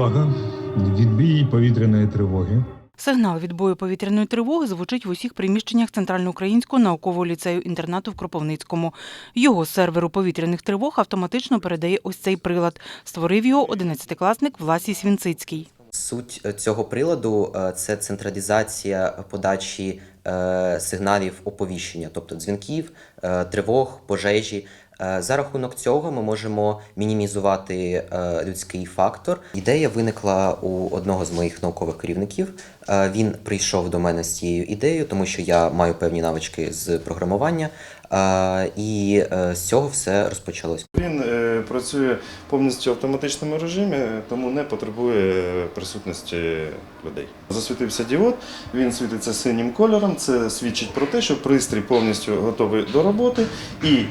Увага! Відбій повітряної тривоги. Сигнал відбою повітряної тривоги звучить в усіх приміщеннях Центральноукраїнського наукового ліцею інтернату в Кропивницькому. Його з серверу повітряних тривог автоматично передає ось цей прилад. Створив його 11-класник Власій Свінцицький. Суть е, цього приладу е, це централізація подачі е, сигналів оповіщення, тобто дзвінків, тривог, пожежі. Е, За рахунок цього ми можемо мінімізувати е, людський фактор. Ідея виникла у одного з моїх наукових керівників. Е, Він прийшов до мене з цією ідеєю, тому що я маю певні навички з програмування, і е, з цього все розпочалось. Він е, працює повністю в автоматичному режимі, тому не потребує присутності людей. Засвітився діод, він світиться синім кольором. Це свідчить про те, що пристрій повністю готовий до роботи і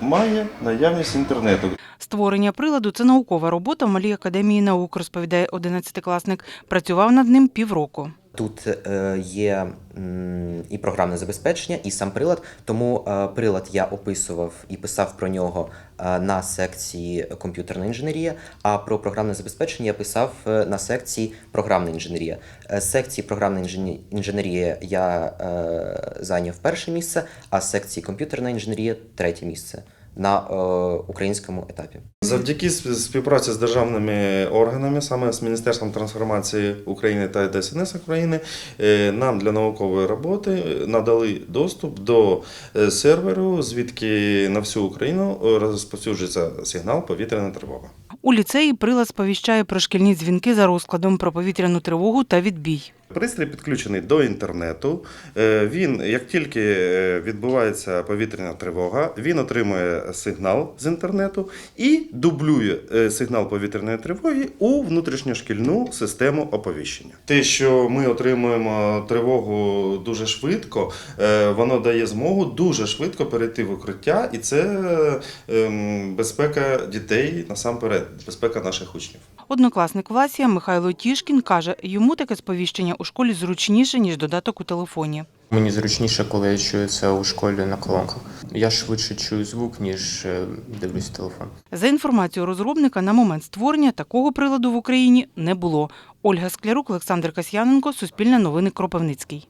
має наявність інтернету. Створення приладу це наукова робота в Малій академії наук, розповідає 11-класник. Працював над ним півроку. Тут е, є і програмне забезпечення, і сам прилад. Тому е, прилад я описував і писав про нього е, на секції комп'ютерна інженерія. А про програмне забезпечення я писав на секції програмна інженерія. Секції програмна інженерія я зайняв перше місце, а з секції комп'ютерна інженерія третє місце на е, українському етапі. Завдяки співпраці з державними органами, саме з Міністерством трансформації України та ДСНС України, е, нам для наукової роботи е, надали доступ до серверу, звідки на всю Україну розповсюджується сигнал повітряна тривога. У ліцеї прилад сповіщає про шкільні дзвінки за розкладом про повітряну тривогу та відбій. Пристрій підключений до інтернету. Е, Він, як тільки е, відбувається повітряна тривога, він отримує сигнал з інтернету і дублює е, сигнал повітряної тривоги у внутрішньошкільну систему оповіщення. Те, що ми отримуємо тривогу дуже швидко, воно дає змогу дуже швидко перейти в укриття, і це ем, безпека дітей насамперед, безпека наших учнів. Однокласник Власія Михайло Тішкін каже, йому таке сповіщення у школі зручніше, ніж додаток у телефоні. Мені зручніше, коли я чую це у школі на колонках. Я швидше чую звук, ніж е, дивлюсь телефон. За інформацією розробника, на момент створення такого приладу в Україні не було. Ольга Склярук, Олександр Касьяненко, Суспільне новини Кропивницький.